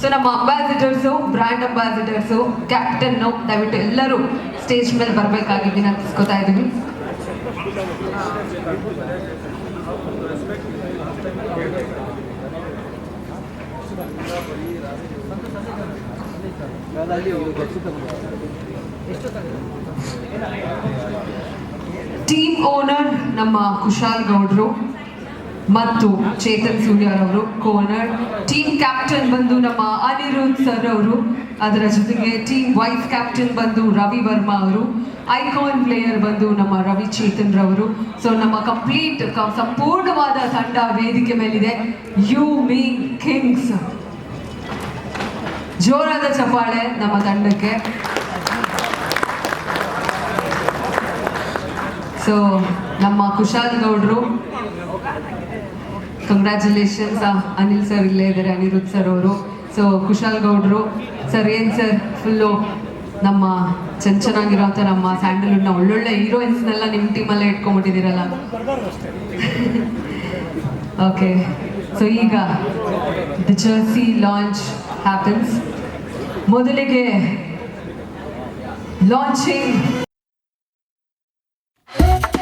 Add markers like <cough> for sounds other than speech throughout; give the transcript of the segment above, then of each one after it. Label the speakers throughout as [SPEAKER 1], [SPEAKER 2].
[SPEAKER 1] So ನಮ್ಮ ಅಂಬಾಸಿಡರ್ಸು brand ಅಂಬಾಸಿಡರ್ಸು captain ದಯವಿಟ್ಟು ಎಲ್ಲರೂ ಸ್ಟೇಜ್ ಮೇಲೆ ಬರಬೇಕಾಗಿ ವಿನಂತಿಸ್ಕೊತಾ ಇದ್ದೀನಿ. ಟೀಮ್ ಓನರ್ ನಮ್ಮ ಕುಶಾಲ್ ಗೌಡ್ರು. ಮತ್ತು ಚೇತನ್ ಸೂರ್ಯರವರು ಕೋನರ್ ಟೀಮ್ ಕ್ಯಾಪ್ಟನ್ ಬಂದು ನಮ್ಮ ಅನಿರುದ್ಧ್ ಸರ್ ಅವರು, ಅದರ ಜೊತೆಗೆ ಟೀಮ್ ವೈಸ್ ಕ್ಯಾಪ್ಟನ್ ಬಂದು ರವಿ ವರ್ಮಾ ಅವರು ಐಕಾನ್ ಪ್ಲೇಯರ್ ಬಂದು ನಮ್ಮ ರವಿ ಚೇತನ್ ರವರು. ಸೊ ನಮ್ಮ ಕಂಪ್ಲೀಟ್ ಸಂಪೂರ್ಣವಾದ ತಂಡ ವೇದಿಕೆ ಮೇಲಿದೆ. ಯು ಮೀ ಕಿಂಗ್ಸ್ ಜೋರಾದ ಚಪ್ಪಾಳೆ ನಮ್ಮ ತಂಡಕ್ಕೆ. ಸೊ ನಮ್ಮ ಕುಶಾಲ್ ಗೌಡ್ರು ಕಂಗ್ರ್ಯಾಚುಲೇಷನ್ಸ್ ಅನಿಲ್ ಸರ್ ಇಲ್ಲೇ ಇದ್ದಾರೆ, ಅನಿರುದ್ಧ ಸರ್ ಅವರು. ಸೊ ಕುಶಾಲ್ ಗೌಡ್ರು ಸರ್ ಏನು ಸರ್ ಫುಲ್ಲು ನಮ್ಮ ಚೆನ್ನ ನಮ್ಮ ಸ್ಯಾಂಡಲ್ವುಡ್ನ ಒಳ್ಳೊಳ್ಳೆ ಹೀರೋಯಿನ್ಸ್ನೆಲ್ಲ ನಿಮ್ಮ ಟೀಮಲ್ಲೇ ಇಟ್ಕೊಂಡ್ಬಿಟ್ಟಿದ್ದೀರಲ್ಲ. <laughs> ಓಕೆ ಸೊ ಈಗ ದ ಜರ್ಸಿ ಲಾಂಚ್ ಹ್ಯಾಪನ್ಸ್ ಮೊದಲಿಗೆ ಲಾಂಚಿಂಗ್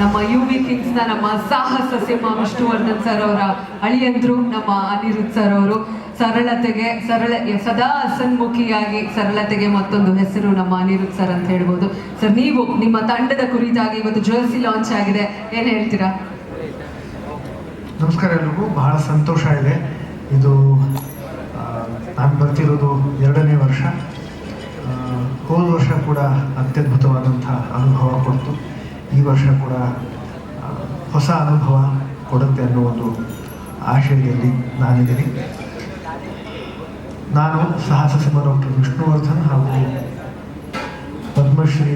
[SPEAKER 1] ನಮ್ಮ ಯು ವಿ ನ ನಮ್ಮ ಸಾಹಸ ಸಿಂಹ ವಿಷ್ಣುವರ್ಧನ್ ಸರ್ ಅವರ ಅಳಿಯಂದ್ರು, ನಮ್ಮ ಅನಿರುದ್ ಸರ್ ಅವರು. ಸರಳತೆಗೆ, ಸರಳ ಸದಾ ಅಸನ್ಮುಖಿಯಾಗಿ ಸರಳತೆಗೆ ಮತ್ತೊಂದು ಹೆಸರು ನಮ್ಮ ಅನಿರುದ್ ಸರ್ ಅಂತ ಹೇಳ್ಬೋದು. ಸರ್, ನೀವು ನಿಮ್ಮ ತಂಡದ ಕುರಿತಾಗಿ ಇವತ್ತು ಜರ್ಸಿ ಲಾಂಚ್ ಆಗಿದೆ. ಏನ್ ಹೇಳ್ತೀರಾ?
[SPEAKER 2] ನಮಸ್ಕಾರ ಎಲ್ರಿಗೂ. ಬಹಳ ಸಂತೋಷ ಇದೆ. ಇದು ನಾನು ಬರ್ತಿರೋದು ಎರಡನೇ ವರ್ಷ. ಹೋದ ವರ್ಷ ಕೂಡ ಅತ್ಯದ್ಭುತವಾದಂಥ ಅನುಭವ ಕೊಡ್ತು. ಈ ವರ್ಷ ಕೂಡ ಹೊಸ ಅನುಭವ ಕೊಡುತ್ತೆ ಅನ್ನೋ ಒಂದು ಆಶಯದಲ್ಲಿ ನಾನಿದ್ದೀನಿ. ನಾನು ಸಾಹಸ ಸಿಂಹ ಡಾಕ್ಟರ್ ವಿಷ್ಣುವರ್ಧನ್ ಹಾಗೂ ಪದ್ಮಶ್ರೀ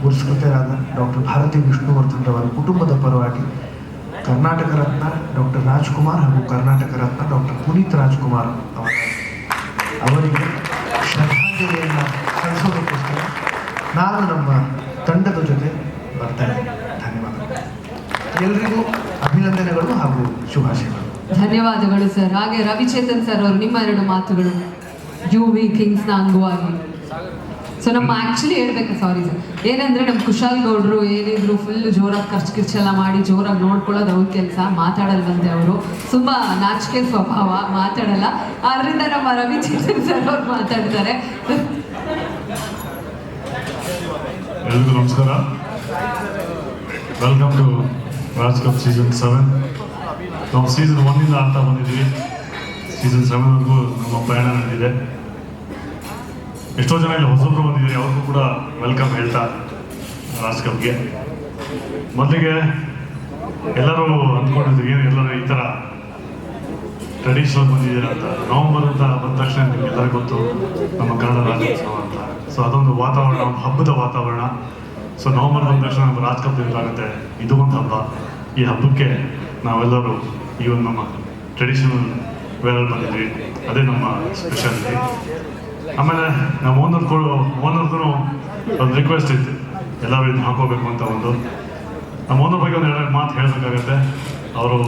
[SPEAKER 2] ಪುರಸ್ಕೃತರಾದ ಡಾಕ್ಟರ್ ಭಾರತಿ ವಿಷ್ಣುವರ್ಧನ್ ರವರ ಕುಟುಂಬದ ಪರವಾಗಿ ಕರ್ನಾಟಕ ರತ್ನ ಡಾಕ್ಟರ್ ರಾಜ್ಕುಮಾರ್ ಹಾಗೂ ಕರ್ನಾಟಕ ರತ್ನ ಡಾಕ್ಟರ್ ಪುನೀತ್ ರಾಜ್ಕುಮಾರ್ ಅವರ ಅವರಿಗೆ ಶ್ರದ್ಧಾಂಜಲಿಯನ್ನು ಸಲ್ಲಿಸೋದಕ್ಕೋಸ್ಕರ ನಾನು ನಮ್ಮ ತಂಡದ ಜೊತೆ ಬರ್ತಾ ಇದ್ದೀನಿ ಧನ್ಯವಾದಗಳು ಎಲ್ರಿಗೂ ಅಭಿನಂದನೆಗಳು ಹಾಗೂ ಶುಭಾಶಯಗಳು.
[SPEAKER 1] ಧನ್ಯವಾದಗಳು ಸರ್. ಹಾಗೆ ರವಿಚೇತನ್ ಸರ್ ಅವರು ನಿಮ್ಮ ಎರಡು ಮಾತುಗಳು. ಯು ವಿ ಕಿಂಗ್ಸ್ನ ಅಂಗವಾಗಿ. ಸೊ ನಮ್ಮ ಆ್ಯಕ್ಚುಲಿ ಹೇಳ್ಬೇಕು? Sorry sir. ಏನಂದ್ರೆ ನಮ್ಮ ಕುಶಾಲ್ ಗೌಡ್ರು ಏನಿದ್ರು ಫುಲ್ ಜೋರಾಗಿ ಖರ್ಚು ಕಿರ್ಚೆಲ್ಲ ಮಾಡಿ ಜೋರಾಗಿ ನೋಡ್ಕೊಳ್ಳೋದು ಅವ್ರ ಕೆಲಸ. ಮಾತಾಡಲ್ವಂತೆ ಅವರು. ತುಂಬ ನಾಚಿಕೆ ಸ್ವಭಾವ. ಮಾತಾಡಲ್ಲ. ಆದ್ರಿಂದ ನಮ್ಮ ರವಿಚೇತನ್ ಸರ್ ಅವ್ರು ಮಾತಾಡ್ತಾರೆ.
[SPEAKER 3] ನಮಸ್ಕಾರ. Welcome to Raj cup season seven ನಾವು ಸೀಸನ್ ಒನ್ನಿಂದ ಆಡ್ತಾ ಬಂದಿದ್ದೀವಿ. ಸೀಸನ್ ಸೆವೆನ್ವರೆಗೂ ನಮ್ಮ ಪ್ರಯಾಣ ನಡೆದಿದೆ. ಎಷ್ಟೋ ಜನ ಇಲ್ಲಿ ಹೊಸಬ್ರು ಬಂದಿದ್ದಾರೆ. ಅವ್ರಿಗೂ ಕೂಡ ವೆಲ್ಕಮ್ ಹೇಳ್ತಾ ರಾಜ್ ಕಪ್ಗೆ ಮೊದಲಿಗೆ ಎಲ್ಲರೂ ಅಂದ್ಕೊಂಡಿದ್ವಿ ಏನು ಎಲ್ಲರೂ ಈ ಥರ ಟ್ರೆಡಿಷನಲ್ ಬಂದಿದ್ದೀರಾ ಅಂತ. ನವಂಬರ್ ಅಂತ ಬಂದ ತಕ್ಷಣ ನಿಮ್ಗೆ ಎಲ್ಲರಿಗೂ ಗೊತ್ತು, ನಮ್ಮ ಕನ್ನಡ ರಾಜ್ಯೋತ್ಸವ ಅಂತ. ಸೊ ಅದೊಂದು ವಾತಾವರಣ ಹಬ್ಬದ ವಾತಾವರಣ. ಸೊ ನವಂಬರ್ ಬಂದ ತಕ್ಷಣ ನಮ್ಮ ರಾಜ್ ಕಪ್ ಆಗುತ್ತೆ ಇದು ಒಂದು ಹಬ್ಬ. ಈ ಹಬ್ಬಕ್ಕೆ ನಾವೆಲ್ಲರೂ ಈ ಒಂದು ನಮ್ಮ ಟ್ರೆಡಿಷನಲ್ ವೇರಲ್ಲಿ ಬಂದಿದ್ವಿ. ಅದೇ ನಮ್ಮ ಸ್ಪೆಷಾಲಿಟಿ ಆಮೇಲೆ ನಮ್ಮ ಓನರ್ ಕೂಡ ಓನರ್ಗೂ ಒಂದು ರಿಕ್ವೆಸ್ಟ್ ಇತ್ತು. ಎಲ್ಲರೂ ಇದನ್ನ ಹಾಕೋಬೇಕು ಅಂತ ಒಂದು. ನಮ್ಮ ಓನರ್ ಬಗ್ಗೆ ಒಂದು ಎರಡು ಮಾತು ಹೇಳಬೇಕಾಗತ್ತೆ. ಅವರು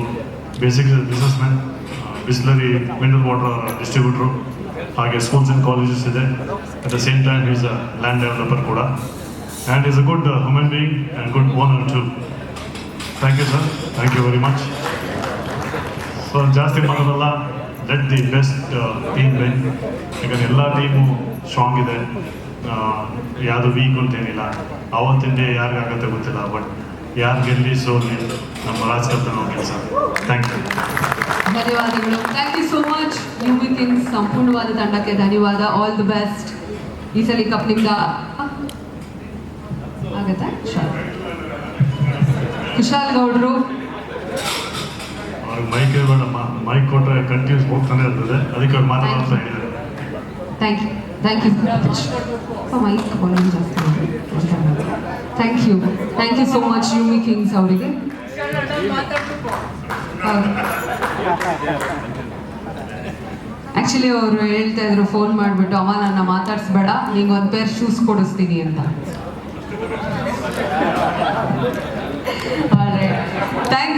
[SPEAKER 3] basic business man Bisleri mineral water ಡಿಸ್ಟ್ರಿಬ್ಯೂಟ್ರು ಹಾಗೆ ಸ್ಕೂಲ್ಸ್ ಆ್ಯಂಡ್ ಕಾಲೇಜಸ್ ಇದೆ. At the same time is a land developer ಕೂಡ. And is a good human being and good owner too thank you sir thank you very much so ಜಾಸ್ತಿ ಮಾಡೋದಲ್ಲ. Let the best team win ಯಾಕಂದ್ರೆ ಎಲ್ಲ team strong ಇದೆ. ಯಾವುದು weak ಅಂತ ಏನಿಲ್ಲ. ಆವತ್ತಿಂದ ಯಾರಿಗಾಗತ್ತೆ ಗೊತ್ತಿಲ್ಲ ಬಟ್ ಯಾರು ಗೆಲ್ಲಿ ಸೋಲಿ ನಮ್ಮ ರಾಜಕೀಯ ನಾವು ಕೆಲಸ ಥ್ಯಾಂಕ್ ಯು
[SPEAKER 1] ಧನ್ಯವಾದಗಳು. Thank you so much U V kings ಸಂಪೂರ್ಣವಾದ ತಂಡಕ್ಕೆ ಧನ್ಯವಾದ. ಆಲ್ ದಿ ಬೆಸ್ಟ್ ಈ ಸಲ ಕಪ್ ನಿಮ್ದ ಆಗತ್ತಾ. ಕುಶಾಲ್ ಗೌಡ್ರು.
[SPEAKER 3] ಮೈಕ್ ಬೇಡಮ್ಮ ಮೈಕ್ ಕೊಟ್ಟರೆ ಕಂಟಿನ್ಯೂಸ್ ಹೋಗ್ತಾನೆ ಇರ್ತದೆ. ಅದಕ್ಕೆ ಅವ್ರು ಮಾತಾಡೋ ಅಂತ
[SPEAKER 1] thank you thank you mic volume ಜಾಸ್ತಿ thank you thank you so much ಯೂಮಿ kings ಅವರಿಗೆ. ಆ್ಯಕ್ಚುಲಿ ಅವರು ಹೇಳ್ತಾ ಇದ್ರು ಫೋನ್ ಮಾಡಿಬಿಟ್ಟು ಅಮ್ಮ ನನ್ನ ಮಾತಾಡಿಸ್ಬೇಡ. ನಿಂಗೆ ಒಂದು ಪೇರ್ ಶೂಸ್ ಕೊಡಿಸ್ತೀನಿ ಅಂತ. ಥ್ಯಾಂಕ್